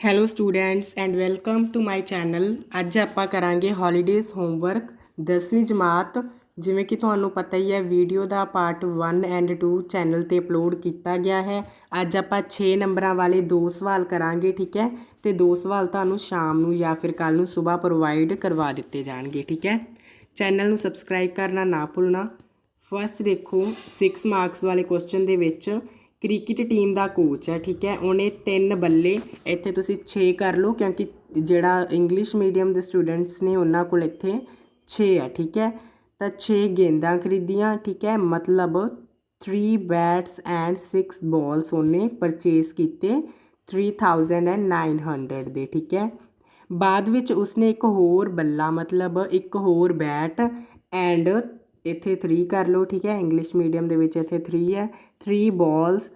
Hello students and welcome to my channel ਅੱਜ ਆਪਾਂ ਕਰਾਂਗੇ ਹੌਲੀਡੇਜ਼ ਹੋਮਵਰਕ 10ਵੀਂ ਜਮਾਤ। ਜਿਵੇਂ ਕਿ ਤੁਹਾਨੂੰ ਪਤਾ ਹੀ ਹੈ ਵੀਡੀਓ ਦਾ ਪਾਰਟ 1 ਐਂਡ 2 ਚੈਨਲ ਤੇ ਅਪਲੋਡ ਕੀਤਾ ਗਿਆ ਹੈ। ਅੱਜ ਆਪਾਂ 6 ਨੰਬਰਾਂ ਵਾਲੇ ਦੋ ਸਵਾਲ ਕਰਾਂਗੇ, ਠੀਕ ਹੈ? ਤੇ ਦੋ ਸਵਾਲ ਤੁਹਾਨੂੰ ਸ਼ਾਮ ਨੂੰ ਜਾਂ ਫਿਰ ਕੱਲ ਨੂੰ ਸਵੇਰ ਪ੍ਰੋਵਾਈਡ ਕਰਵਾ ਦਿੱਤੇ ਜਾਣਗੇ, ਠੀਕ ਹੈ? ਚੈਨਲ ਨੂੰ ਸਬਸਕ੍ਰਾਈਬ ਕਰਨਾ ਨਾ ਭੁੱਲਣਾ। ਫਸਟ ਦੇਖੋ 6 ਮਾਰਕਸ ਵਾਲੇ ਕੁਐਸਚਨ ਦੇ ਵਿੱਚ ਕ੍ਰਿਕਟ ਟੀਮ ਦਾ ਕੋਚ ਹੈ, ਠੀਕ ਹੈ? ਉਹਨੇ ਤਿੰਨ ਬੱਲੇ ਇੱਥੇ ਤੁਸੀਂ 6 ਕਰ ਲਓ, ਕਿਉਂਕਿ ਜਿਹੜਾ ਇੰਗਲਿਸ਼ ਮੀਡੀਅਮ ਦੇ ਸਟੂਡੈਂਟਸ ਨੇ ਉਹਨਾਂ ਕੋਲ ਇੱਥੇ 6 ਹੈ, ਠੀਕ ਹੈ? ਤਾਂ 6 ਗੇਂਦਾਂ ਖਰੀਦੀਆਂ, ਠੀਕ ਹੈ? ਮਤਲਬ 3 ਬੈਟਸ ਐਂਡ 6 ਬਾਲਸ ਉਹਨੇ ਪਰਚੇਸ ਕੀਤੇ 3900 ਦੇ, ਠੀਕ ਹੈ? ਬਾਅਦ ਵਿੱਚ ਉਸਨੇ ਇੱਕ ਹੋਰ ਬੱਲਾ, ਮਤਲਬ ਇੱਕ ਹੋਰ ਬੈਟ ਐਂਡ ਇੱਥੇ 3 ਕਰ ਲਓ, ਠੀਕ ਹੈ? ਇੰਗਲਿਸ਼ ਮੀਡੀਅਮ ਦੇ ਵਿੱਚ ਇੱਥੇ 3 ਹੈ। 3 ਬਾਲਸ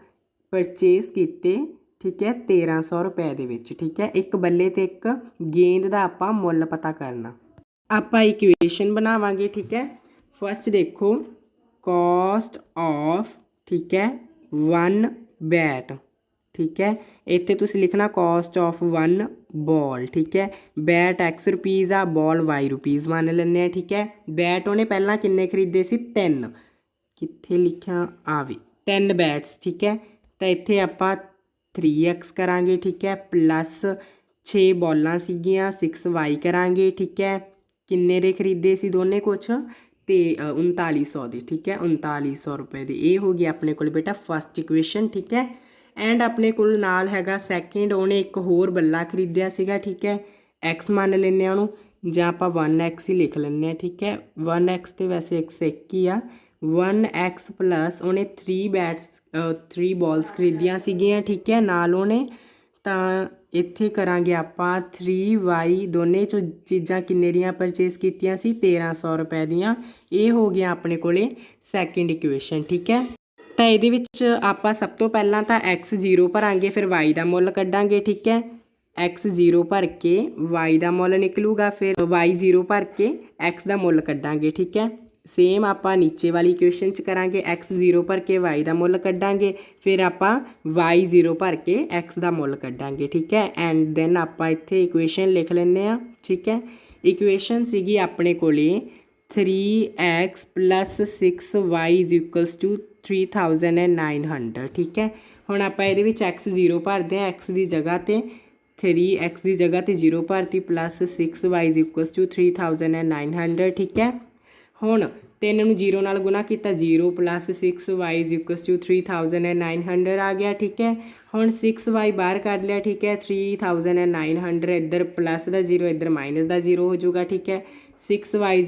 ਪਰਚੇਸ ਕੀਤੇ, ਠੀਕ ਹੈ 1300 ਰੁਪਏ ਦੇ ਵਿੱਚ, ਠੀਕ ਹੈ, ਇੱਕ ਬੱਲੇ ਤੇ ਇੱਕ ਗੇਂਦ ਦਾ ਆਪਾਂ ਮੁੱਲ ਪਤਾ ਕਰਨਾ। ਆਪਾਂ ਇਕੁਏਸ਼ਨ ਬਣਾਵਾਂਗੇ, ਠੀਕ ਹੈ ਫਸਟ ਦੇਖੋ ਕਾਸਟ ਆਫ ਠੀਕ ਹੈ 1 ਬੈਟ ਠੀਕ ਹੈ, ਇੱਥੇ ਤੁਸੀਂ ਲਿਖਣਾ ਕਾਸਟ ਆਫ 1 ਬਾਲ ਠੀਕ ਹੈ ਬੈਟ x ਰੁਪੀਸ ਆ ਬਾਲ y ਰੁਪੀਸ ਮੰਨ ਲੈਂਦੇ ਆ ਠੀਕ ਹੈ ਬੈਟ ਉਹਨੇ ਪਹਿਲਾਂ ਕਿੰਨੇ ਖਰੀਦੇ ਸੀ? 3 ਕਿੱਥੇ ਲਿਖਿਆ? ਆਵੇ 3 ਬੈਟਸ ਠੀਕ ਹੈ? ਤਾਂ ਇੱਥੇ ਆਪਾਂ 3x ਕਰਾਂਗੇ ਠੀਕ ਹੈ? ਪਲੱਸ 6 ਬੋਲਾਂ ਸੀਗੀਆਂ 6y ਕਰਾਂਗੇ ਠੀਕ ਹੈ? ਕਿੰਨੇ ਦੇ ਖਰੀਦੇ ਸੀ ਦੋਨੇ ਕੁਛ? ਤੇ ਅ, 3900 ਦੇ ਠੀਕ ਹੈ? 3900 ਰੁਪਏ ਦੇ। ਇਹ ਹੋ ਗਿਆ ਆਪਣੇ ਕੋਲ ਬੇਟਾ ਫਸਟ ਇਕੁਏਸ਼ਨ ਠੀਕ ਹੈ? ਐਂਡ ਆਪਣੇ ਕੋਲ ਨਾਲ ਹੈਗਾ ਸੈਕਿੰਡ ਉਹਨੇ ਇੱਕ ਹੋਰ ਬੱਲਾ ਖਰੀਦਿਆ ਸੀਗਾ ਠੀਕ ਹੈ? x ਮੰਨ ਲੈਂਦੇ ਆ ਉਹਨੂੰ ਜਾਂ ਆਪਾਂ 1x ਹੀ ਲਿਖ ਲੈਂਦੇ ਆ ਠੀਕ ਹੈ? 1x ਤੇ ਵੈਸੇ x ਇੱਕ ਹੀ ਆ। ਵਨ ਐਕਸ ਪਲੱਸ ਉਹਨੇ 3 ਬੈਟਸ 3 ਬਾਲਸ ਖਰੀਦੀਆਂ ਸੀਗੀਆਂ, ਠੀਕ ਹੈ, ਨਾਲ ਉਹਨੇ ਤਾਂ ਇੱਥੇ ਕਰਾਂਗੇ ਆਪਾਂ 3y ਦੋਨੇ 'ਚੋਂ ਚੀਜ਼ਾਂ ਕਿੰਨੇ ਦੀਆਂ ਪਰਚੇਸ ਕੀਤੀਆਂ ਸੀ? 1300 ਰੁਪਏ ਦੀਆਂ। ਇਹ ਹੋ ਗਿਆ ਆਪਣੇ ਕੋਲੇ ਸੈਕਿੰਡ ਇਕੁਏਸ਼ਨ ਠੀਕ ਹੈ? ਤਾਂ ਇਹਦੇ ਵਿੱਚ ਆਪਾਂ ਸਭ ਤੋਂ ਪਹਿਲਾਂ ਤਾਂ x 0 ਭਰਾਂਗੇ, ਫਿਰ y ਦਾ ਮੁੱਲ ਕੱਢਾਂਗੇ, ਠੀਕ ਹੈ? X 0 ਭਰ ਕੇ y ਦਾ ਮੁੱਲ ਨਿਕਲੂਗਾ, ਫਿਰ y 0 ਭਰ ਕੇ x ਦਾ ਮੁੱਲ ਕੱਢਾਂਗੇ, ਠੀਕ ਹੈ? ਸੇਮ ਆਪਾਂ ਨੀਚੇ ਵਾਲੀ ਇਕੁਏਸ਼ਨ ਚ ਕਰਾਂਗੇ, x 0 ਭਰ ਕੇ y ਦਾ ਮੁੱਲ ਕੱਢਾਂਗੇ, ਫਿਰ ਆਪਾਂ y 0 ਭਰ ਕੇ x ਦਾ ਮੁੱਲ ਕੱਢਾਂਗੇ, ਠੀਕ ਹੈ? ਐਂਡ ਦੈਨ ਆਪਾਂ ਇੱਥੇ ਇਕੁਏਸ਼ਨ ਲਿਖ ਲੈਂਦੇ ਆ ਠੀਕ ਹੈ? ਇਕੁਏਸ਼ਨ ਸੀਗੀ ਆਪਣੇ ਕੋਲੇ 3x 6y 3900 ਠੀਕ ਹੈ? ਹੁਣ ਆਪਾਂ ਇਹਦੇ ਵਿੱਚ x 0 ਭਰਦੇ ਆ x ਦੀ ਜਗ੍ਹਾ ਤੇ 3x ਦੀ ਜਗ੍ਹਾ ਤੇ 0 ਭਰਤੀ ਪਲੱਸ 6y 3900 ਠੀਕ ਹੈ? ਹੁਣ 3 ਨੂੰ 0 ਨਾਲ ਗੁਣਾ ਕੀਤਾ 0 6y 3900 ਆ ਗਿਆ, ਠੀਕ ਹੈ। ਹੁਣ 6y ਬਾਹਰ ਕੱਢ ਲਿਆ, ਠੀਕ ਹੈ। 3900 ਇੱਧਰ ਪਲੱਸ ਦਾ 0 ਇੱਧਰ ਮਾਈਨਸ ਦਾ 0 ਹੋ ਜਾਊਗਾ, ਠੀਕ ਹੈ। 6y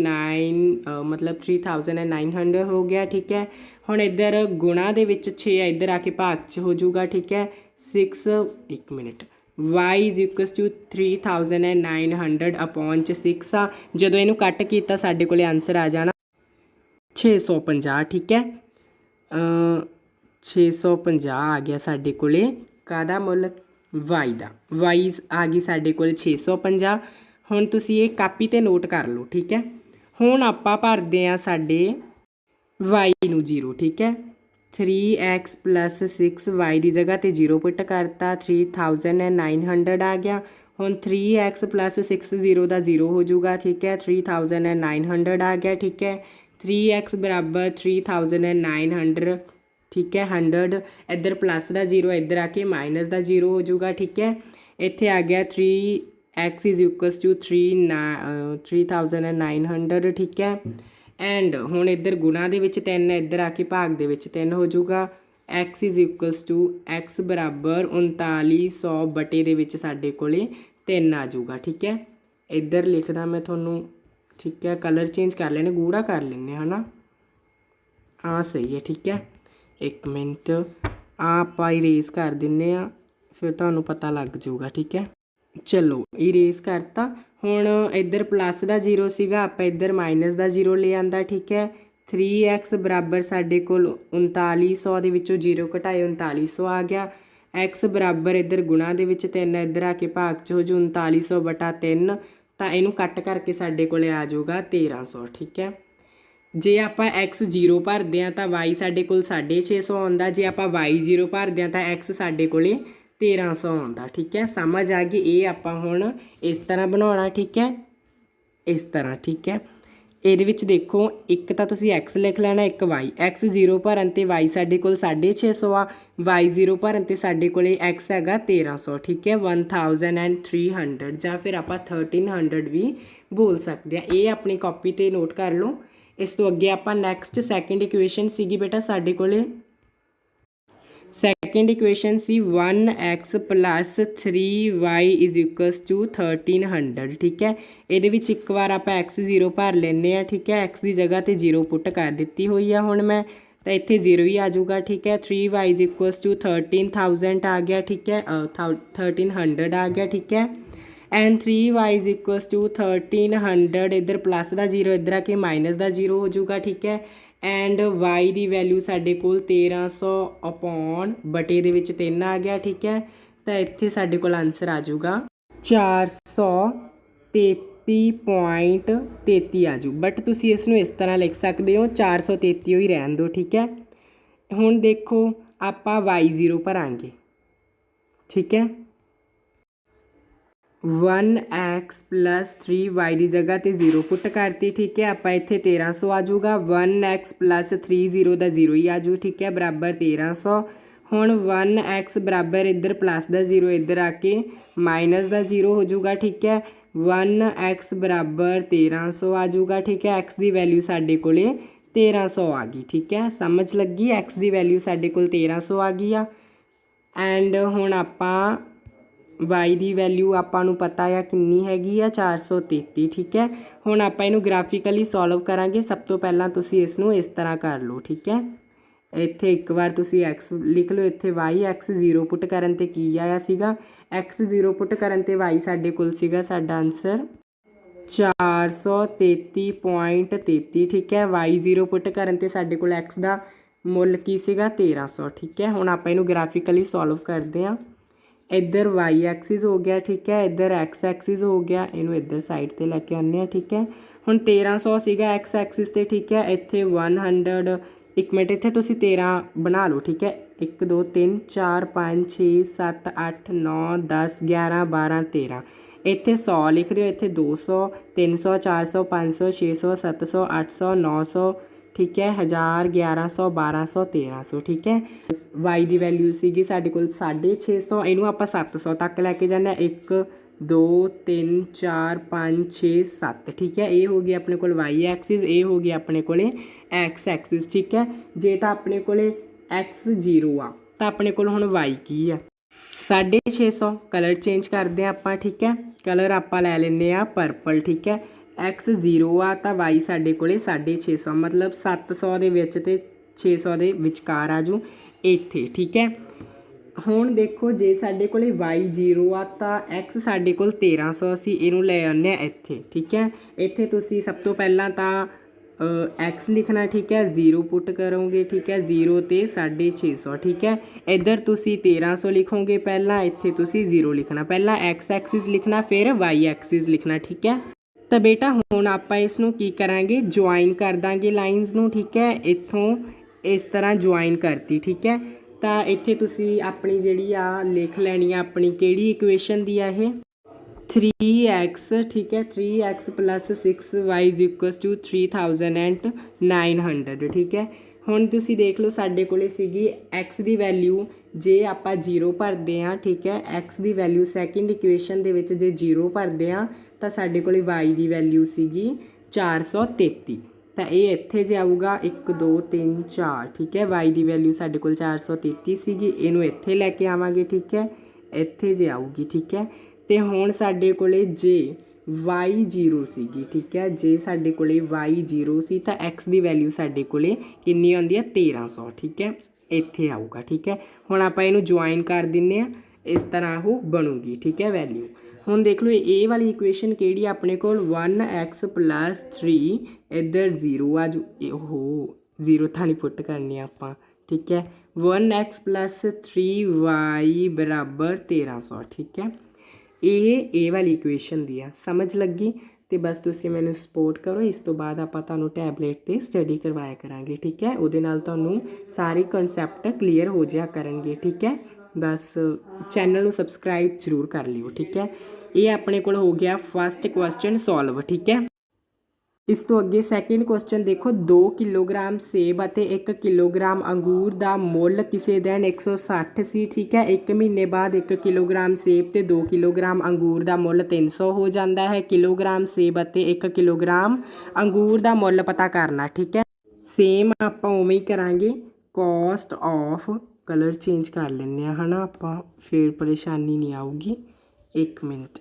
9 ਮਤਲਬ 3900 ਹੋ ਗਿਆ, ਠੀਕ ਹੈ। ਹੁਣ ਇੱਧਰ ਗੁਣਾ ਦੇ ਵਿੱਚ 6 ਆ, ਇੱਧਰ ਆ ਕੇ ਭਾਗ 'ਚ ਹੋ ਜਾਊਗਾ, ਠੀਕ ਹੈ। 6 1 ਮਿੰਟ। Y 3900 ਅਪੋਨ ਚ 6 ਆ। ਜਦੋਂ ਇਹਨੂੰ ਕੱਟ ਕੀਤਾ, ਸਾਡੇ ਕੋਲੇ ਆਨਸਰ ਆ ਜਾਣਾ 650 ਠੀਕ ਹੈ? ਅ 650 ਆ ਗਿਆ ਸਾਡੇ ਕੋਲੇ। ਕਾਦਾ ਮੁੱਲ? y ਦਾ। y ਆ ਗਈ ਸਾਡੇ ਕੋਲੇ 650 ਹੁਣ ਤੁਸੀਂ ਇਹ ਕਾਪੀ ਤੇ ਨੋਟ ਕਰ ਲਓ, ਠੀਕ ਹੈ? ਹੁਣ ਆਪਾਂ ਭਰਦੇ ਆ ਸਾਡੇ y ਨੂੰ 0 ਠੀਕ ਹੈ? 3x 6y ਦੀ ਜਗ੍ਹਾ ਤੇ 0 ਪੁੱਟ ਕਰਤਾ 3900 ਆ ਗਿਆ ਹੁਣ 3x 6 0 ਦਾ 0 ਹੋ ਜਾਊਗਾ ਠੀਕ ਹੈ 3900 ਆ ਗਿਆ ਠੀਕ ਹੈ 3x ਬਰਾਬਰ 3900 ਠੀਕ ਹੈ 100 ਇੱਧਰ ਪਲੱਸ ਦਾ 0 ਇੱਧਰ ਆ ਕੇ ਮਾਈਨਸ ਦਾ 0 ਹੋ ਜਾਊਗਾ ਠੀਕ ਹੈ ਇੱਥੇ ਆ ਗਿਆ 3x 3 3900 ਠੀਕ ਹੈ ਐਂਡ ਹੁਣ ਇੱਧਰ ਗੁਣਾ ਦੇ ਵਿੱਚ 3 ਹੈ, ਇੱਧਰ ਆ ਕੇ ਭਾਗ ਦੇ ਵਿੱਚ 3 ਹੋ ਜਾਊਗਾ। X x ਬਰਾਬਰ 3900 ਬਟੇ ਦੇ ਵਿੱਚ ਸਾਡੇ ਕੋਲੇ 3 ਆ ਜਾਊਗਾ, ਠੀਕ ਹੈ? ਇੱਧਰ ਲਿਖਦਾ ਮੈਂ ਤੁਹਾਨੂੰ, ਠੀਕ ਹੈ ਕਲਰ ਚੇਂਜ ਕਰ ਲੈਣੇ, ਗੂੜਾ ਕਰ ਲੈਣੇ, ਹਨਾ? ਆ ਸਹੀ ਹੈ, ਠੀਕ ਹੈ? 1 ਮਿੰਟ ਆ ਆਪਾਂ ਇਰੇਜ਼ ਕਰ ਦਿੰਨੇ ਆ, ਫਿਰ ਤੁਹਾਨੂੰ ਪਤਾ ਲੱਗ ਜਾਊਗਾ, ਠੀਕ ਹੈ? ਚਲੋ ਇਰੇਜ਼ ਕਰਤਾ। ਹੁਣ ਇੱਧਰ ਪਲੱਸ ਦਾ 0 ਸੀਗਾ, ਆਪਾਂ ਇੱਧਰ ਮਾਈਨਸ ਦਾ 0 ਲੈ ਆਂਦਾ, ਠੀਕ ਹੈ? 3x ਬਰਾਬਰ ਸਾਡੇ ਕੋਲ 3900 ਦੇ ਵਿੱਚੋਂ 0 ਘਟਾਏ 3900 ਆ ਗਿਆ। x ਬਰਾਬਰ ਇੱਧਰ ਗੁਣਾ ਦੇ ਵਿੱਚ 3 ਇੱਧਰ ਆ ਕੇ ਭਾਗ ਚ ਹੋ ਜੂ 3900 ਬਟਾ 3 ਤਾਂ ਇਹਨੂੰ ਕੱਟ ਕਰਕੇ ਸਾਡੇ ਕੋਲੇ ਆ ਜਾਊਗਾ 1300 ਠੀਕ ਹੈ? ਜੇ ਆਪਾਂ x 0 ਭਰਦੇ ਆ ਤਾਂ y ਸਾਡੇ ਕੋਲ 650 ਆਉਂਦਾ, ਜੇ ਆਪਾਂ y 0 ਭਰਦੇ ਆ ਤਾਂ x ਸਾਡੇ ਕੋਲੇ 1300 ਆਉਂਦਾ, ਠੀਕ ਹੈ? ਸਮਝ ਆ ਗਈ? ਇਹ ਆਪਾਂ ਹੁਣ ਇਸ ਤਰ੍ਹਾਂ ਬਣਾਉਣਾ, ਠੀਕ ਹੈ? ਇਸ ਤਰ੍ਹਾਂ, ਠੀਕ ਹੈ? ਇਹਦੇ ਵਿੱਚ ਦੇਖੋ, ਇੱਕ ਤਾਂ ਤੁਸੀਂ x ਲਿਖ ਲੈਣਾ, ਇੱਕ y x 0 ਭਰਨ ਤੇ y ਸਾਡੇ ਕੋਲ 650 ਆ। Y 0 ਭਰਨ ਤੇ ਸਾਡੇ ਕੋਲੇ x ਹੈਗਾ 1300 ਠੀਕ ਹੈ? 1300 ਜਾਂ ਫਿਰ ਆਪਾਂ 1300 ਵੀ ਬੋਲ ਸਕਦੇ ਆ ਇਹ ਆਪਣੀ ਕਾਪੀ ਤੇ ਨੋਟ ਕਰ ਲਓ। ਇਸ ਤੋਂ ਅੱਗੇ ਆਪਾਂ ਨੈਕਸਟ ਸੈਕਿੰਡ ਇਕੁਏਸ਼ਨ ਸੀਗੀ ਬੇਟਾ ਸਾਡੇ ਕੋਲੇ। ਸੈਕੰਡ ਇਕੁਏਸ਼ਨ ਸੀ 1x 3y 1300 ਠੀਕ ਹੈ ਇਹਦੇ ਵਿੱਚ ਇੱਕ ਵਾਰ ਆਪਾਂ x 0 ਭਰ ਲੈਨੇ ਆ ਠੀਕ ਹੈ? x ਦੀ ਜਗ੍ਹਾ ਤੇ 0 ਪੁੱਟ ਕਰ ਦਿੱਤੀ ਹੋਈ ਆ ਹੁਣ ਮੈਂ ਤਾਂ ਇੱਥੇ 0 ਹੀ ਆ ਜਾਊਗਾ ਠੀਕ ਹੈ? 3y 13000 ਆ ਗਿਆ ਠੀਕ ਹੈ? ਅ, thou- 1300 ਆ ਗਿਆ ਠੀਕ ਹੈ? ਐਂਡ 3y 1300 ਇੱਧਰ ਪਲੱਸ ਦਾ 0 ਇੱਧਰ ਆ ਕੇ ਮਾਈਨਸ ਦਾ 0 ਹੋ ਜਾਊਗਾ ਠੀਕ ਹੈ? ਐਂਡ y ਦੀ ਵੈਲਿਊ ਸਾਡੇ ਕੋਲ 1300 ਅਪੋਨ ਬਟੇ ਦੇ ਵਿੱਚ 3 ਆ ਗਿਆ, ਠੀਕ ਹੈ? ਤਾਂ ਇੱਥੇ ਸਾਡੇ ਕੋਲ ਆਨਸਰ ਆ ਜਾਊਗਾ। 433.33 ਆ ਜੂ ਬਟ ਤੁਸੀਂ ਇਸ ਨੂੰ ਇਸ ਤਰ੍ਹਾਂ ਲਿਖ ਸਕਦੇ ਹੋ 433 ਹੀ ਰਹਿਣ ਦਿਓ, ਠੀਕ ਹੈ? ਹੁਣ ਦੇਖੋ, ਆਪਾਂ y0 ਭਰਾਂਗੇ ਠੀਕ ਹੈ? 1x 3y ਦੀ ਜਗ੍ਹਾ ਤੇ 0 ਪੁੱਟ ਕਰਤੀ ਠੀਕ ਹੈ ਆਪਾਂ ਇੱਥੇ 1300 ਆ ਜਾਊਗਾ 1x 30 ਦਾ 0 ਹੀ ਆ ਜੂ ਠੀਕ ਹੈ ਬਰਾਬਰ 1300 ਹੁਣ 1x ਬਰਾਬਰ ਇੱਧਰ ਪਲੱਸ ਦਾ 0 ਇੱਧਰ ਆ ਕੇ ਮਾਈਨਸ ਦਾ 0 ਹੋ ਜਾਊਗਾ ਠੀਕ ਹੈ 1x ਬਰਾਬਰ 1300 ਆ ਜਾਊਗਾ ਠੀਕ ਹੈ x ਦੀ ਵੈਲਿਊ ਸਾਡੇ ਕੋਲੇ 1300 ਆ ਗਈ ਠੀਕ ਹੈ ਸਮਝ ਲੱਗੀ x ਦੀ ਵੈਲਿਊ ਸਾਡੇ ਕੋਲ 1300 ਆ ਗਈ ਆ ਐਂਡ ਹੁਣ ਆਪਾਂ y ਦੀ ਵੈਲਿਊ ਆਪਾਂ ਨੂੰ ਪਤਾ ਆ ਕਿੰਨੀ ਹੈਗੀ ਆ 433 ਠੀਕ ਹੈ? ਹੁਣ ਆਪਾਂ ਇਹਨੂੰ ਗ੍ਰਾਫਿਕਲੀ ਸੋਲਵ ਕਰਾਂਗੇ। ਸਭ ਤੋਂ ਪਹਿਲਾਂ ਤੁਸੀਂ ਇਸ ਨੂੰ ਇਸ ਤਰ੍ਹਾਂ ਕਰ ਲਓ, ਠੀਕ ਹੈ? ਇੱਥੇ ਇੱਕ ਵਾਰ ਤੁਸੀਂ x ਲਿਖ ਲਓ, ਇੱਥੇ y x 0 ਪੁੱਟ ਕਰਨ ਤੇ ਕੀ ਆਇਆ ਸੀਗਾ? X 0 ਪੁੱਟ ਕਰਨ ਤੇ y ਸਾਡੇ ਕੋਲ ਸੀਗਾ, ਸਾਡਾ ਆਨਸਰ 433.33 ਠੀਕ ਹੈ? Y 0 ਪੁੱਟ ਕਰਨ ਤੇ ਸਾਡੇ ਕੋਲ x ਦਾ ਮੁੱਲ ਕੀ ਸੀਗਾ? 1300 ਠੀਕ ਹੈ? ਹੁਣ ਆਪਾਂ ਇਹਨੂੰ ਗ੍ਰਾਫਿਕਲੀ ਸੋਲਵ ਕਰਦੇ ਹਾਂ। ਇੱਧਰ y ਐਕਸਿਸ ਹੋ ਗਿਆ, ਠੀਕ ਹੈ? ਇੱਧਰ x ਐਕਸਿਸ ਹੋ ਗਿਆ, ਇਹਨੂੰ ਇੱਧਰ ਸਾਈਡ ਤੇ ਲੈ ਕੇ ਆਉਂਦੇ ਆ ਠੀਕ ਹੈ? ਹੁਣ 1300 ਸੀਗਾ x ਐਕਸਿਸ ਤੇ, ਠੀਕ ਹੈ? ਇੱਥੇ 100 ਇੱਕ ਮਿੰਟ, ਇੱਥੇ ਤੁਸੀਂ 13 ਬਣਾ ਲਓ, ਠੀਕ ਹੈ? 1 2 3 4 5 6 7 8 9 10 11 12 13 ਇੱਥੇ 100 ਲਿਖ ਦਿਓ, ਇੱਥੇ 200 300 400 500 600 700 800 900 ਠੀਕ ਹੈ 1000 1100 1200 1300 ਠੀਕ ਹੈ। Y ਦੀ ਵੈਲਿਊ ਸੀਗੀ ਸਾਡੇ ਕੋਲ 650 ਇਹਨੂੰ ਆਪਾਂ 700 ਤੱਕ ਲੈ ਕੇ ਜਾਣਾ 1 2 3 4 5 6 7 ਠੀਕ ਹੈ। ਇਹ ਹੋ ਗਈ ਆਪਣੇ ਕੋਲ y ਐਕਸਿਸ ਇਹ ਹੋ ਗਿਆ ਆਪਣੇ ਕੋਲੇ x ਐਕਸਿਸ ਠੀਕ ਹੈ। ਜੇ ਤਾਂ ਆਪਣੇ ਕੋਲੇ x 0 ਆ, ਤਾਂ ਆਪਣੇ ਕੋਲ ਹੁਣ y ਕੀ ਆ? 650 ਕਲਰ ਚੇਂਜ ਕਰਦੇ ਆ ਆਪਾਂ, ਠੀਕ ਹੈ। ਕਲਰ ਆਪਾਂ ਲੈ ਲੈਨੇ ਆ ਪਰਪਲ ਠੀਕ ਹੈ। X 0 ਆ ਤਾਂ y ਸਾਡੇ ਕੋਲੇ 650 ਮਤਲਬ 700 ਦੇ ਵਿੱਚ ਤੇ 600 ਦੇ ਵਿਚਕਾਰ ਆ ਜੂ ਇੱਥੇ ਠੀਕ ਹੈ? ਹੁਣ ਦੇਖੋ ਜੇ ਸਾਡੇ ਕੋਲੇ y 0 ਆ ਤਾਂ x ਸਾਡੇ ਕੋਲ 1300 ਸੀ ਇਹਨੂੰ ਲੈ ਆਉਂਦੇ ਆ ਇੱਥੇ ਠੀਕ ਹੈ? ਇੱਥੇ ਤੁਸੀਂ ਸਭ ਤੋਂ ਪਹਿਲਾਂ ਤਾਂ ਅ, x ਲਿਖਣਾ ਠੀਕ ਹੈ? 0 ਪੁੱਟ ਕਰੋਗੇ ਠੀਕ ਹੈ? 0 ਤੇ 650 ਠੀਕ ਹੈ? ਇੱਧਰ ਤੁਸੀਂ 1300 ਲਿਖੋਗੇ ਪਹਿਲਾਂ ਇੱਥੇ ਤੁਸੀਂ 0 ਲਿਖਣਾ। ਪਹਿਲਾਂ x ਐਕਸਿਸ ਲਿਖਣਾ ਫਿਰ y ਐਕਸਿਸ ਲਿਖਣਾ ਠੀਕ ਹੈ? ਤਾਂ ਬੇਟਾ, ਹੁਣ ਆਪਾਂ ਇਸ ਨੂੰ ਕੀ ਕਰਾਂਗੇ? ਜੁਆਇਨ ਕਰ ਦਾਂਗੇ ਲਾਈਨਸ ਨੂੰ, ਠੀਕ ਹੈ? ਇੱਥੋਂ ਇਸ ਤਰ੍ਹਾਂ ਜੁਆਇਨ ਕਰਤੀ, ਠੀਕ ਹੈ? ਤਾਂ ਇੱਥੇ ਤੁਸੀਂ ਆਪਣੀ ਜਿਹੜੀ ਆ ਲਿਖ ਲੈਣੀ ਆ, ਆਪਣੀ ਕਿਹੜੀ ਇਕੁਏਸ਼ਨ ਦੀ ਆ ਇਹ? 3x ਠੀਕ ਹੈ? 3x 6y 3900 ਠੀਕ ਹੈ? ਹੁਣ ਤੁਸੀਂ ਦੇਖ ਲਓ, ਸਾਡੇ ਕੋਲੇ ਸੀਗੀ x ਦੀ ਵੈਲਿਊ ਜੇ ਆਪਾਂ 0 ਭਰਦੇ ਆ ਠੀਕ ਹੈ? x ਦੀ ਵੈਲਿਊ ਸੈਕਿੰਡ ਇਕੁਏਸ਼ਨ ਦੇ ਵਿੱਚ ਜੇ 0 ਭਰਦੇ ਆ ਤਾਂ ਸਾਡੇ ਕੋਲੇ y ਦੀ ਵੈਲਿਊ ਸੀਗੀ 433 ਤਾਂ ਇਹ ਇੱਥੇ ਜੇ ਆਊਗਾ 1 2 3 4 ਠੀਕ ਹੈ? y ਦੀ ਵੈਲਿਊ ਸਾਡੇ ਕੋਲ 433 ਸੀਗੀ, ਇਹਨੂੰ ਇੱਥੇ ਲੈ ਕੇ ਆਵਾਂਗੇ, ਠੀਕ ਹੈ? ਇੱਥੇ ਜੇ ਆਊਗੀ, ਠੀਕ ਹੈ? ਤੇ ਹੁਣ ਸਾਡੇ ਕੋਲੇ ਜੇ y 0 ਸੀਗੀ, ਠੀਕ ਹੈ? ਜੇ ਸਾਡੇ ਕੋਲੇ y 0 ਸੀ, ਤਾਂ x ਦੀ ਵੈਲਿਊ ਸਾਡੇ ਕੋਲੇ ਕਿੰਨੀ ਆਉਂਦੀ ਹੈ? 1300 ਠੀਕ ਹੈ? ਇੱਥੇ ਆਊਗਾ, ਠੀਕ ਹੈ? ਹੁਣ ਆਪਾਂ ਇਹਨੂੰ ਜੁਆਇਨ ਕਰ ਦਿੰਨੇ ਆ, ਇਸ ਤਰ੍ਹਾਂ ਉਹ ਬਣੂਗੀ, ਠੀਕ ਹੈ ਵੈਲਿਊ ਹੁਣ ਦੇਖ ਲਓ, ਇਹ ਵਾਲੀ ਇਕੁਏਸ਼ਨ ਕਿਹੜੀ ਆ? ਆਪਣੇ ਕੋਲ 1x 3 ਇੱਧਰ 0 ਆ ਜੋ। ਉਹ 0 ਤਾਂ ਨਹੀਂ ਪੁੱਟ ਕਰਨੀ ਆਪਾਂ, ਠੀਕ ਹੈ? 1x 3y ਬਰਾਬਰ 1300 ਠੀਕ ਹੈ? ਇਹ ਇਹ ਵਾਲੀ ਇਕੁਏਸ਼ਨ ਦੀ ਆ, ਸਮਝ ਲੱਗੀ? ਤੇ ਬਸ ਤੁਸੀਂ ਮੈਨੂੰ ਸਪੋਰਟ ਕਰੋ, ਇਸ ਤੋਂ ਬਾਅਦ ਆਪਾਂ ਤੁਹਾਨੂੰ ਟੈਬਲੇਟ ਤੇ ਸਟੱਡੀ ਕਰਵਾਇਆ ਕਰਾਂਗੇ, ਠੀਕ ਹੈ? ਉਹਦੇ ਨਾਲ ਤੁਹਾਨੂੰ ਸਾਰੇ ਕਨਸੈਪਟ ਕਲੀਅਰ ਹੋ ਜਾਇਆ ਕਰਨਗੇ, ਠੀਕ ਹੈ? ਬਸ ਚੈਨਲ ਨੂੰ ਸਬਸਕ੍ਰਾਈਬ ਜ਼ਰੂਰ ਕਰ ਲਿਓ, ਠੀਕ ਹੈ? ਇਹ ਆਪਣੇ ਕੋਲ ਹੋ ਗਿਆ ਫਸਟ ਕੁਐਸਚਨ ਸੋਲਵ ਠੀਕ ਹੈ? ਇਸ ਤੋਂ ਅੱਗੇ ਸੈਕਿੰਡ ਕੁਐਸਚਨ ਦੇਖੋ 2 ਕਿਲੋਗ੍ਰਾਮ ਸੇਬ ਅਤੇ 1 ਕਿਲੋਗ੍ਰਾਮ ਅੰਗੂਰ ਦਾ ਮੁੱਲ ਕਿਸੇ ਦਿਨ 160 ਸੀ ਠੀਕ ਹੈ? 1 ਮਹੀਨੇ ਬਾਅਦ 1 ਕਿਲੋਗ੍ਰਾਮ ਸੇਬ ਤੇ 2 ਕਿਲੋਗ੍ਰਾਮ ਅੰਗੂਰ ਦਾ ਮੁੱਲ 300 ਹੋ ਜਾਂਦਾ ਹੈ। ਕਿਲੋਗ੍ਰਾਮ ਸੇਬ ਅਤੇ 1 ਕਿਲੋਗ੍ਰਾਮ ਅੰਗੂਰ ਦਾ ਮੁੱਲ ਪਤਾ ਕਰਨਾ, ਠੀਕ ਹੈ? ਸੇਮ ਆਪਾਂ ਉਵੇਂ ਹੀ ਕਰਾਂਗੇ ਕੋਸਟ ਆਫ ਕਲਰ ਚੇਂਜ ਕਰ ਲੈਂਦੇ ਆ ਹਨਾ ਆਪਾਂ ਫੇਰ ਪਰੇਸ਼ਾਨੀ ਨਹੀਂ ਆਊਗੀ 1 ਮਿੰਟ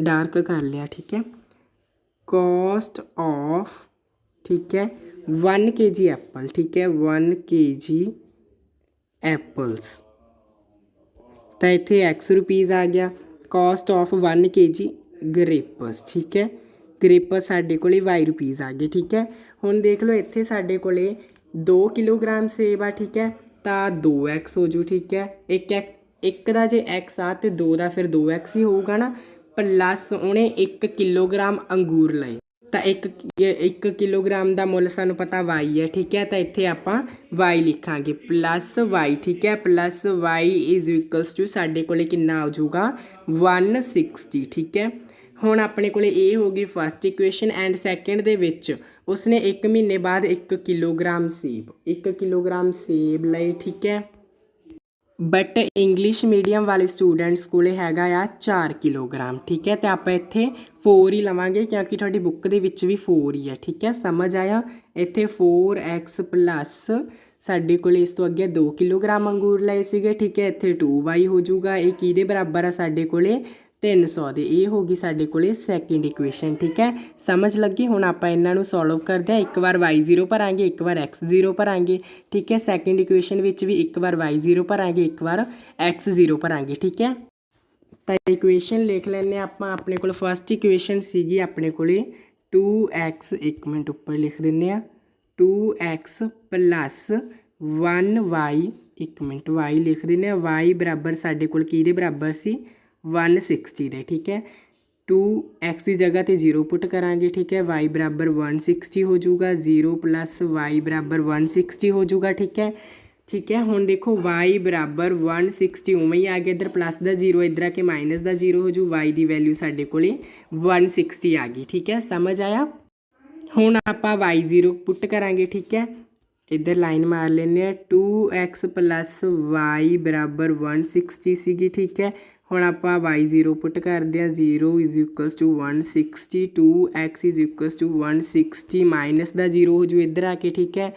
ਡਾਰਕ ਕਰ ਲਿਆ ਠੀਕ ਹੈ cost of ਠੀਕ ਹੈ 1 kg ਐਪਲ ਠੀਕ ਹੈ 1 kg ਐਪਲਸ ਤਾਂ ਇੱਥੇ x ਰੁਪੀਸ ਆ ਗਿਆ cost of 1 kg ਗ੍ਰੇਪਸ ਠੀਕ ਹੈ ਗ੍ਰੇਪਸ ਸਾਡੇ ਕੋਲੇ y ਰੁਪੀਸ ਆ ਗਏ ਠੀਕ ਹੈ ਹੁਣ ਦੇਖ ਲਓ ਇੱਥੇ ਸਾਡੇ ਕੋਲੇ 2 ਕਿਲੋਗ੍ਰਾਮ ਸੇਬ ਆ ਠੀਕ ਹੈ ਤਾਂ 2x ਹੋ ਜੂ, ਠੀਕ ਹੈ? ਇੱਕ ਇੱਕ ਦਾ ਜੇ x ਆ ਤੇ 2 ਦਾ ਫਿਰ 2x ਹੀ ਹੋਊਗਾ ਨਾ। ਪਲੱਸ ਉਹਨੇ 1 ਕਿਲੋਗ੍ਰਾਮ ਅੰਗੂਰ ਲਏ। ਤਾਂ 1 1 ਕਿਲੋਗ੍ਰਾਮ ਦਾ ਮੁੱਲ ਸਾਨੂੰ ਪਤਾ y ਹੈ, ਠੀਕ ਹੈ? ਤਾਂ ਇੱਥੇ ਆਪਾਂ y ਲਿਖਾਂਗੇ। ਪਲੱਸ y, ਠੀਕ ਹੈ? Plus y is equals to ਸਾਡੇ ਕੋਲੇ ਕਿੰਨਾ ਆ ਜਾਊਗਾ? 160 ਠੀਕ ਹੈ? ਹੁਣ ਆਪਣੇ ਕੋਲੇ ਇਹ ਹੋ ਗਈ ਫਸਟ ਇਕੁਏਸ਼ਨ ਐਂਡ ਸੈਕੰਡ ਦੇ ਵਿੱਚ। ਉਸਨੇ 1 ਮਹੀਨੇ ਬਾਅਦ 1 ਕਿਲੋਗ੍ਰਾਮ ਸੇਬ 1 ਕਿਲੋਗ੍ਰਾਮ ਸੇਬ ਲਏ ਠੀਕ ਹੈ? ਬਟ ਇੰਗਲਿਸ਼ ਮੀਡੀਅਮ ਵਾਲੇ ਸਟੂਡੈਂਟਸ ਕੋਲੇ ਹੈਗਾ ਆ 4 ਕਿਲੋਗ੍ਰਾਮ, ਠੀਕ ਹੈ? ਤੇ ਆਪਾਂ ਇੱਥੇ 4 ਹੀ ਲਵਾਂਗੇ, ਕਿਉਂਕਿ ਤੁਹਾਡੀ ਬੁੱਕ ਦੇ ਵਿੱਚ ਵੀ 4 ਹੀ ਹੈ ਠੀਕ ਹੈ? ਸਮਝ ਆਇਆ? ਇੱਥੇ 4x ਸਾਡੇ ਕੋਲ ਇਸ ਤੋਂ ਅੱਗੇ 2 ਕਿਲੋਗ੍ਰਾਮ ਅੰਗੂਰ ਲਏ ਸੀਗੇ, ਠੀਕ ਹੈ? ਇੱਥੇ 2y ਹੋ ਜਾਊਗਾ। ਇਹ ਕਿਹਦੇ ਬਰਾਬਰ ਆ ਸਾਡੇ ਕੋਲੇ? 300 ਦੇ। ਇਹ ਹੋ ਗਈ ਸਾਡੇ ਕੋਲੇ ਸੈਕਿੰਡ ਇਕੁਏਸ਼ਨ ਠੀਕ ਹੈ? ਸਮਝ ਲੱਗੀ? ਹੁਣ ਆਪਾਂ ਇਹਨਾਂ ਨੂੰ ਸੋਲਵ ਕਰਦੇ ਆ ਇੱਕ ਵਾਰ y0 ਭਰਾਂਗੇ ਇੱਕ ਵਾਰ x0 ਭਰਾਂਗੇ ਠੀਕ ਹੈ? ਸੈਕਿੰਡ ਇਕੁਏਸ਼ਨ ਵਿੱਚ ਵੀ ਇੱਕ ਵਾਰ y0 ਭਰਾਂਗੇ ਇੱਕ ਵਾਰ x0 ਭਰਾਂਗੇ ਠੀਕ ਹੈ? ਤਾਂ ਇਕੁਏਸ਼ਨ ਲਿਖ ਲੈਣੇ ਆਪਾਂ। ਆਪਣੇ ਕੋਲ ਫਸਟ ਇਕੁਏਸ਼ਨ ਸੀਗੀ ਆਪਣੇ ਕੋਲੇ 2x ਇੱਕ ਮਿੰਟ ਉੱਪਰ ਲਿਖ ਦਿੰਨੇ ਆ 2x 1y ਇੱਕ ਮਿੰਟ y ਲਿਖ ਦਿੰਨੇ ਆ y ਬਰਾਬਰ ਸਾਡੇ ਕੋਲ ਕਿਹਦੇ ਬਰਾਬਰ ਸੀ? 160 ਦੇ ਠੀਕ ਹੈ 2x ਦੀ ਜਗ੍ਹਾ ਤੇ 0 ਪੁੱਟ ਕਰਾਂਗੇ ਠੀਕ ਹੈ y ਬਰਾਬਰ 160 ਹੋ ਜਾਊਗਾ 0 y ਬਰਾਬਰ 160 ਹੋ ਜਾਊਗਾ ਠੀਕ ਹੈ ਠੀਕ ਹੈ ਹੁਣ ਦੇਖੋ y ਬਰਾਬਰ 160 ਉਵੇਂ ਹੀ ਆ ਗਿਆ ਇੱਧਰ ਪਲੱਸ ਦਾ 0 ਇੱਧਰ ਆ ਕੇ ਮਾਈਨਸ ਦਾ 0 ਹੋ ਜੂ y ਦੀ ਵੈਲਿਊ ਸਾਡੇ ਕੋਲੇ 160 ਆ ਗਈ ਠੀਕ ਹੈ ਸਮਝ ਆਇਆ ਹੁਣ ਆਪਾਂ y0 ਪੁੱਟ ਕਰਾਂਗੇ ਠੀਕ ਹੈ ਇੱਧਰ ਲਾਈਨ ਮਾਰ ਲੈਂਦੇ ਆ 2x y ਬਰਾਬਰ 160 ਸੀਗੀ ਠੀਕ ਹੈ ਹੁਣ ਆਪਾਂ y0 ਪੁੱਟ ਕਰਦੇ ਆ 0 160 2x 160 ਮਾਈਨਸ ਦਾ 0 ਹੋ ਜੂ ਇੱਧਰ ਆ ਕੇ, ਠੀਕ ਹੈ?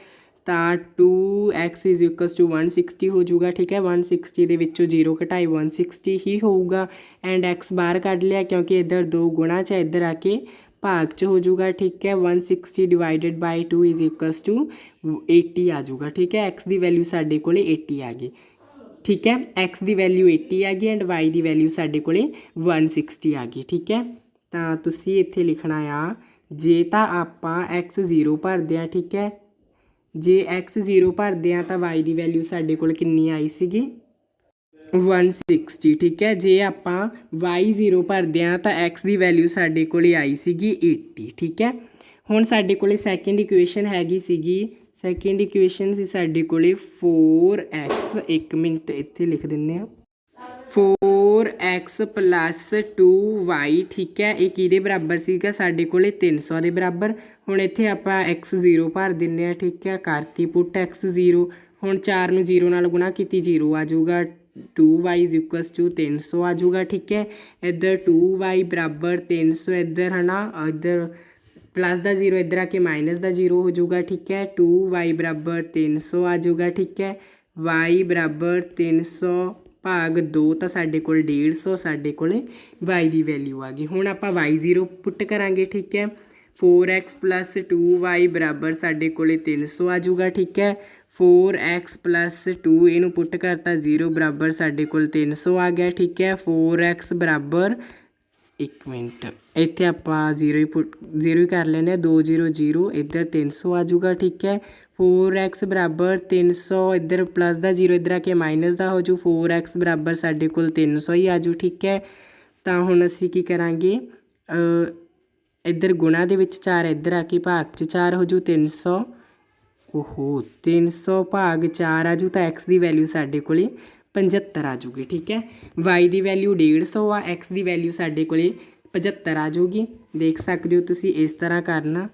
ਤਾਂ 2x 160 ਹੋ ਜਾਊਗਾ ਠੀਕ ਹੈ? 160 ਦੇ ਵਿੱਚੋਂ 0 ਘਟਾਈ 160 ਹੀ ਹੋਊਗਾ। ਐਂਡ x ਬਾਹਰ ਕੱਢ ਲਿਆ, ਕਿਉਂਕਿ ਇੱਧਰ 2 ਗੁਣਾ ਚ ਇੱਧਰ ਆ ਕੇ ਭਾਗ ਚ ਹੋ ਜਾਊਗਾ ਠੀਕ ਹੈ? 160 divided by 2 is equals to 80 ਆ ਜਾਊਗਾ ਠੀਕ ਹੈ? x ਦੀ ਵੈਲਿਊ ਸਾਡੇ ਕੋਲੇ 80 ਆ ਗਈ। ਠੀਕ ਹੈ x ਦੀ ਵੈਲਿਊ 80 ਆ ਗਈ ਐਂਡ y ਦੀ ਵੈਲਿਊ ਸਾਡੇ ਕੋਲੇ 160 ਆ ਗਈ ਠੀਕ ਹੈ ਤਾਂ ਤੁਸੀਂ ਇੱਥੇ ਲਿਖਣਾ ਆ ਜੇ ਤਾਂ ਆਪਾਂ x 0 ਭਰਦੇ ਆ ਠੀਕ ਹੈ ਜੇ x 0 ਭਰਦੇ ਆ ਤਾਂ y ਦੀ ਵੈਲਿਊ ਸਾਡੇ ਕੋਲ ਕਿੰਨੀ ਆਈ ਸੀਗੀ 160 ਠੀਕ ਹੈ ਜੇ ਆਪਾਂ y 0 ਭਰਦੇ ਆ ਤਾਂ x ਦੀ ਵੈਲਿਊ ਸਾਡੇ ਕੋਲੇ ਆਈ ਸੀਗੀ 80 ਠੀਕ ਹੈ ਹੁਣ ਸਾਡੇ ਕੋਲੇ ਸੈਕਿੰਡ ਇਕੁਏਸ਼ਨ ਹੈਗੀ ਸੀਗੀ ਸੈਕਿੰਡ ਇਕੁਏਸ਼ਨ ਸੀ ਸਾਡੇ ਕੋਲੇ 4x 1 ਮਿੰਟ ਇੱਥੇ ਲਿਖ ਦਿੰਨੇ ਆ 4x 2y ਠੀਕ ਹੈ, ਇਹ ਕਿਹਦੇ ਬਰਾਬਰ ਸੀਗਾ? ਸਾਡੇ ਕੋਲੇ 300 ਦੇ ਬਰਾਬਰ। ਹੁਣ ਇੱਥੇ ਆਪਾਂ x 0 ਭਰ ਦਿੰਨੇ ਆ ਠੀਕ ਹੈ ਕਰਤੀ ਪੁੱਟ x 0 ਹੁਣ 4 ਨੂੰ 0 ਨਾਲ ਗੁਣਾ ਕੀਤੀ 0 ਆ ਜਾਊਗਾ। 2y 300 ਆ ਜਾਊਗਾ, ਠੀਕ ਹੈ। ਇੱਧਰ 2y ਬਰਾਬਰ 300 ਇੱਧਰ, ਹਨਾ? ਇੱਧਰ ਪਲੱਸ ਦਾ 0 ਇੱਧਰ ਆ ਕੇ ਮਾਈਨਸ ਦਾ 0 ਹੋ ਜਾਊਗਾ, ਠੀਕ ਹੈ? 2y ਬਰਾਬਰ 300 ਆ ਜਾਊਗਾ, ਠੀਕ ਹੈ? y ਬਰਾਬਰ 300 ਭਾਗ 2 ਤਾਂ ਸਾਡੇ ਕੋਲ 150 ਸਾਡੇ ਕੋਲੇ y ਦੀ ਵੈਲਿਊ ਆ ਗਈ। ਹੁਣ ਆਪਾਂ y0 ਪੁੱਟ ਕਰਾਂਗੇ, ਠੀਕ ਹੈ? 4x 2y ਬਰਾਬਰ ਸਾਡੇ ਕੋਲੇ 300 ਆ ਜਾਊਗਾ, ਠੀਕ ਹੈ? 4x 2 ਇਹਨੂੰ ਪੁੱਟ ਕਰਤਾ 0 ਬਰਾਬਰ ਸਾਡੇ ਕੋਲ 300 ਆ ਗਿਆ, ਠੀਕ ਹੈ? 4x ਬਰਾਬਰ ਇੱਕ ਮਿੰਟ। ਇੱਥੇ ਆਪਾਂ 0 ਹੀ ਪੁੱਟ 0 ਹੀ ਕਰ ਲੈਨੇ ਆ 200 ਇੱਧਰ 300 ਆ ਜਾਊਗਾ, ਠੀਕ ਹੈ। 4x ਬਰਾਬਰ 300 ਇੱਧਰ ਪਲੱਸ ਦਾ 0 ਇੱਧਰ ਆ ਕੇ ਮਾਈਨਸ ਦਾ ਹੋ ਜੂ 4x ਬਰਾਬਰ ਸਾਡੇ ਕੋਲ 300 ਹੀ ਆ ਜੂ ਠੀਕ ਹੈ। ਤਾਂ ਹੁਣ ਅਸੀਂ ਕੀ ਕਰਾਂਗੇ? ਇੱਧਰ ਗੁਣਾ ਦੇ ਵਿੱਚ 4 ਇੱਧਰ ਆ ਕੇ ਭਾਗ 'ਚ 4 ਹੋ ਜੂ 300 ਓਹੋ 300 ਭਾਗ 4 ਆ ਜੂ ਤਾਂ x ਦੀ ਵੈਲਿਊ ਸਾਡੇ ਕੋਲੇ 75 ਆ ਜੂਗੀ, ਠੀਕ ਹੈ? Y ਦੀ ਵੈਲਿਊ 150 ਆ, x ਦੀ ਵੈਲਿਊ ਸਾਡੇ ਕੋਲੇ 75 ਆ ਜੂਗੀ। ਦੇਖ ਸਕਦੇ ਹੋ ਤੁਸੀਂ ਇਸ ਤਰ੍ਹਾਂ ਕਰਨਾ।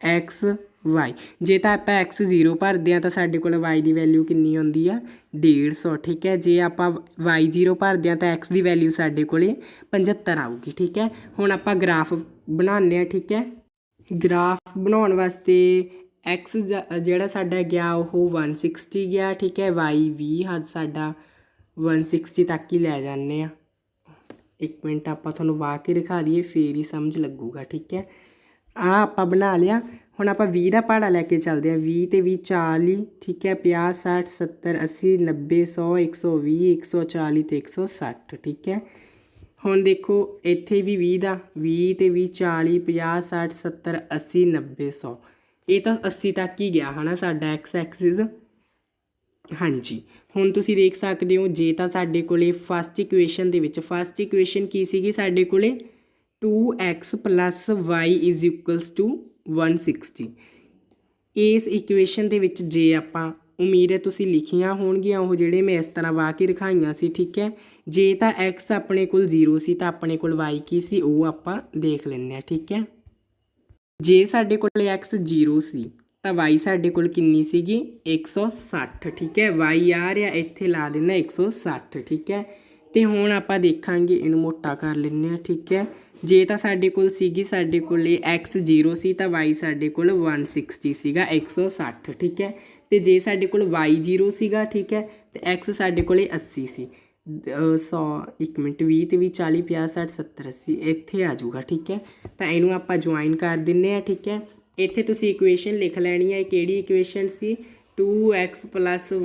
X, y ਜੇ ਤਾਂ ਆਪਾਂ x 0 ਭਰਦੇ ਆ ਤਾਂ ਸਾਡੇ ਕੋਲ y ਦੀ ਵੈਲਿਊ ਕਿੰਨੀ ਆਉਂਦੀ ਆ? 150 ਠੀਕ ਹੈ? ਜੇ ਆਪਾਂ y 0 ਭਰਦੇ ਆ ਤਾਂ x ਦੀ ਵੈਲਿਊ ਸਾਡੇ ਕੋਲੇ 75 ਆਊਗੀ, ਠੀਕ ਹੈ? ਹੁਣ ਆਪਾਂ ਗ੍ਰਾਫ ਬਣਾਉਂਦੇ ਆ ਠੀਕ ਹੈ? ਗ੍ਰਾਫ ਬਣਾਉਣ ਵਾਸਤੇ x ਜ- ਜਿਹੜਾ ਸਾਡਾ ਗਿਆ ਉਹ 160 ਗਿਆ, ਠੀਕ ਹੈ? Y 20 ਹੱਦ ਸਾਡਾ 160 ਤੱਕ ਹੀ ਲੈ ਜਾਂਦੇ ਆ ਇੱਕ ਮਿੰਟ ਆਪਾਂ ਤੁਹਾਨੂੰ ਵਾਹ ਕੇ ਦਿਖਾ ਦਈਏ, ਫੇਰ ਹੀ ਸਮਝ ਲੱਗੂਗਾ, ਠੀਕ ਹੈ? ਆ ਆਪਾਂ ਬਣਾ ਲਿਆ। ਹੁਣ ਆਪਾਂ 20 ਦਾ ਪਹਾੜਾ ਲੈ ਕੇ ਚੱਲਦੇ ਆ 20 ਤੇ 20 40 ਠੀਕ ਹੈ? 50 60 70 80 90 100 120 140 ਤੇ 160 ਠੀਕ ਹੈ? ਹੁਣ ਦੇਖੋ, ਇੱਥੇ ਵੀ 20 ਦਾ। 20 ਤੇ 20 40 50 60 70 80 90 100 ਇਹ ਤਾਂ 80 ਤੱਕ ਹੀ ਗਿਆ ਹਨਾ ਸਾਡਾ x ਐਕਸਿਸ ਹਾਂਜੀ, ਹੁਣ ਤੁਸੀਂ ਦੇਖ ਸਕਦੇ ਹੋ, ਜੇ ਤਾਂ ਸਾਡੇ ਕੋਲੇ ਫਸਟ ਇਕੁਏਸ਼ਨ ਦੇ ਵਿੱਚ ਫਸਟ ਇਕੁਏਸ਼ਨ ਕੀ ਸੀਗੀ ਸਾਡੇ ਕੋਲੇ? 2x y is equals to 160 ਇਸ ਇਕੁਏਸ਼ਨ ਦੇ ਵਿੱਚ ਜੇ ਆਪਾਂ ਉਮੀਦ ਹੈ ਤੁਸੀਂ ਲਿਖੀਆਂ ਹੋਣਗੀਆਂ, ਉਹ ਜਿਹੜੇ ਮੈਂ ਇਸ ਤਰ੍ਹਾਂ ਵਾ ਕੇ ਦਿਖਾਈਆਂ ਸੀ, ਠੀਕ ਹੈ? ਜੇ ਤਾਂ x ਆਪਣੇ ਕੋਲ 0 ਸੀ, ਤਾਂ ਆਪਣੇ ਕੋਲ y ਕੀ ਸੀ? ਉਹ ਆਪਾਂ ਦੇਖ ਲੈਂਦੇ ਆ ਠੀਕ ਹੈ? ਜੇ ਸਾਡੇ ਕੋਲ x 0 ਸੀ, ਤਾਂ y ਸਾਡੇ ਕੋਲ ਕਿੰਨੀ ਸੀਗੀ? 160 ਠੀਕ ਹੈ? y ਆ ਰਿਹਾ, ਇੱਥੇ ਲਾ ਦੇਣਾ 160 ਠੀਕ ਹੈ? ਤੇ ਹੁਣ ਆਪਾਂ ਦੇਖਾਂਗੇ, ਇਹਨੂੰ ਮੋਟਾ ਕਰ ਲੈਂਦੇ ਆ ਠੀਕ ਹੈ? ਜੇ ਤਾਂ ਸਾਡੇ ਕੋਲ ਸੀਗੀ, ਸਾਡੇ ਕੋਲ x 0 ਸੀ, ਤਾਂ y ਸਾਡੇ ਕੋਲ 160 ਸੀਗਾ 160 ਠੀਕ ਹੈ? ਤੇ ਜੇ ਸਾਡੇ ਕੋਲ y 0 ਸੀਗਾ, ਠੀਕ ਹੈ? ਤੇ x ਸਾਡੇ ਕੋਲ 80 ਸੀ 100 ਇੱਕ ਮਿੰਟ 20 ਤੇ ਵੀ 40 50 60 70 80 ਇੱਥੇ ਆ ਜਾਊਗਾ, ਠੀਕ ਹੈ? ਤਾਂ ਇਹਨੂੰ ਆਪਾਂ ਜੁਆਇਨ ਕਰ ਦਿੰਨੇ ਆ, ਠੀਕ ਹੈ? ਇੱਥੇ ਤੁਸੀਂ ਇਕੁਏਸ਼ਨ ਲਿਖ ਲੈਣੀ ਹੈ, ਇਹ ਕਿਹੜੀ ਇਕੁਏਸ਼ਨ ਸੀ? 2x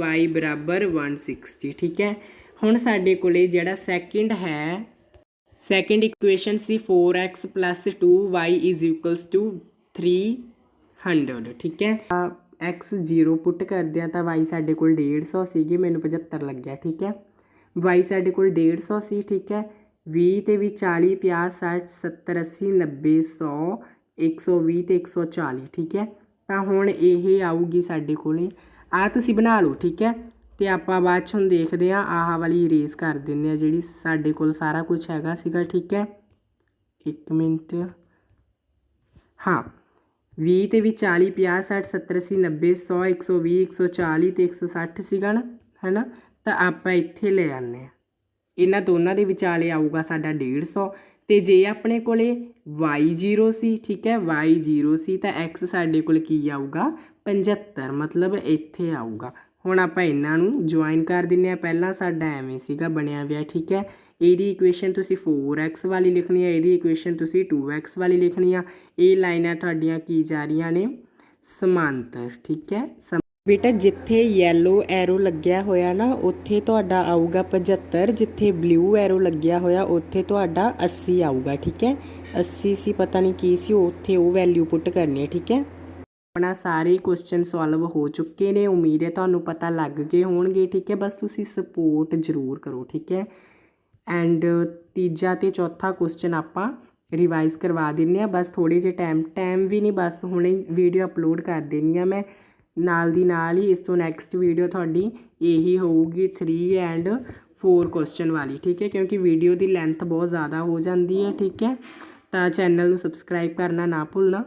y ਬਰਾਬਰ 160 ਠੀਕ ਹੈ? ਹੁਣ ਸਾਡੇ ਕੋਲੇ ਜਿਹੜਾ ਸੈਕਿੰਡ ਹੈ ਸੈਕਿੰਡ ਇਕੁਏਸ਼ਨ ਸੀ 4x 2y is equals to 300 ਠੀਕ ਹੈ? ਤਾਂ x 0 ਪੁੱਟ ਕਰਦੇ ਆ, ਤਾਂ y ਸਾਡੇ ਕੋਲ 150 ਸੀਗੀ, ਮੈਨੂੰ 75 ਲੱਗਿਆ, ਠੀਕ ਹੈ? Y ਸਾਡੇ ਕੋਲ 150 ਸੀ ਠੀਕ ਹੈ। 20 ਤੇ ਵੀ 40 50 60 70 80 90 100 120 ਤੇ 140 ਠੀਕ ਹੈ। ਤਾਂ ਹੁਣ ਇਹ ਆਊਗੀ ਸਾਡੇ ਕੋਲੇ। ਆ ਤੁਸੀਂ ਬਣਾ ਲਓ, ਠੀਕ ਹੈ। ਤੇ ਆਪਾਂ ਬਾਅਦ ਚ ਹੁਣ ਦੇਖਦੇ ਆ ਆਹ ਵਾਲੀ ਇਰੇਜ਼ ਕਰ ਦਿੰਦੇ ਆ ਜਿਹੜੀ ਸਾਡੇ ਕੋਲ ਸਾਰਾ ਕੁਝ ਹੈਗਾ ਸੀਗਾ, ਠੀਕ ਹੈ। ਇੱਕ ਮਿੰਟ। ਹਾਂ 20 ਤੇ ਵੀ 40 50 60 70 80 90 100 120 140 ਤੇ 160 ਸੀਗਾ ਨਾ ਹੈਨਾ ਤਾਂ ਆਪਾਂ ਇੱਥੇ ਲੈ ਆਨੇ ਆ ਇਹਨਾਂ ਦੋਨਾਂ ਦੇ ਵਿਚਾਲੇ ਆਊਗਾ ਸਾਡਾ 150 ਤੇ ਜੇ ਆਪਣੇ ਕੋਲੇ y0 ਸੀ, ਠੀਕ ਹੈ y0 ਸੀ, ਤਾਂ x ਸਾਡੇ ਕੋਲ ਕੀ ਆਊਗਾ? 75 ਮਤਲਬ ਇੱਥੇ ਆਊਗਾ। ਹੁਣ ਆਪਾਂ ਇਹਨਾਂ ਨੂੰ ਜੁਆਇਨ ਕਰ ਦਿੰਨੇ ਆ ਪਹਿਲਾਂ ਸਾਡਾ ਐਵੇਂ ਸੀਗਾ, ਬਣਿਆ ਹੋਇਆ ਠੀਕ ਹੈ। ਇਹਦੀ ਇਕੁਏਸ਼ਨ ਤੁਸੀਂ 4x ਵਾਲੀ ਲਿਖਣੀ ਆ ਇਹਦੀ ਇਕੁਏਸ਼ਨ ਤੁਸੀਂ 2x ਵਾਲੀ ਲਿਖਣੀ ਆ। ਇਹ ਲਾਈਨਾਂ ਤੁਹਾਡੀਆਂ ਕੀ ਜਾ ਰਹੀਆਂ ਨੇ? ਸਮਾਂਤਰ, ਠੀਕ ਹੈ, ਸਮ- ਬੇਟਾ, ਜਿੱਥੇ ਯੈਲੋ ਐਰੋ ਲੱਗਿਆ ਹੋਇਆ ਨਾ, ਉੱਥੇ ਤੁਹਾਡਾ ਆਊਗਾ 75 ਜਿੱਥੇ ਬਲੂ ਐਰੋ ਲੱਗਿਆ ਹੋਇਆ, ਉੱਥੇ ਤੁਹਾਡਾ 80 ਆਊਗਾ, ਠੀਕ ਹੈ? 80 ਸੀ, ਪਤਾ ਨਹੀਂ ਕੀ ਸੀ, ਉੱਥੇ ਉਹ ਵੈਲਿਊ ਪੁੱਟ ਕਰਨੀ ਹੈ, ਠੀਕ ਹੈ? ਆਪਣਾ ਸਾਰੇ ਕੁਐਸਚਨ ਸੋਲਵ ਹੋ ਚੁੱਕੇ ਨੇ, ਉਮੀਦ ਹੈ ਤੁਹਾਨੂੰ ਪਤਾ ਲੱਗ ਗਏ ਹੋਣਗੇ, ਠੀਕ ਹੈ? ਬਸ ਤੁਸੀਂ ਸਪੋਰਟ ਜ਼ਰੂਰ ਕਰੋ, ਠੀਕ ਹੈ? ਐਂਡ ਤੀਜਾ ਤੇ ਚੌਥਾ ਕੁਐਸਚਨ ਆਪਾਂ ਰਿਵਾਈਜ਼ ਕਰਵਾ ਦਿੰਨੇ ਆ ਬਸ ਥੋੜੇ ਜਿਹੇ ਟਾਈਮ ਟਾਈਮ ਵੀ ਨਹੀਂ, ਬਸ ਹੁਣੇ ਵੀਡੀਓ ਅਪਲੋਡ ਕਰ ਦੇਣੀ ਆ ਮੈਂ। ਨਾਲ ਦੀ ਨਾਲ ਹੀ ਇਸ ਤੋਂ ਨੈਕਸਟ ਵੀਡੀਓ ਤੁਹਾਡੀ ਇਹੀ ਹੋਊਗੀ 3 ਐਂਡ 4 ਕੁਐਸਚਨ ਵਾਲੀ, ਠੀਕ ਹੈ? ਕਿਉਂਕਿ ਵੀਡੀਓ ਦੀ ਲੈਂਥ ਬਹੁਤ ਜ਼ਿਆਦਾ ਹੋ ਜਾਂਦੀ ਹੈ, ਠੀਕ ਹੈ? ਤਾਂ ਚੈਨਲ ਨੂੰ ਸਬਸਕ੍ਰਾਈਬ ਕਰਨਾ ਨਾ ਭੁੱਲਣਾ।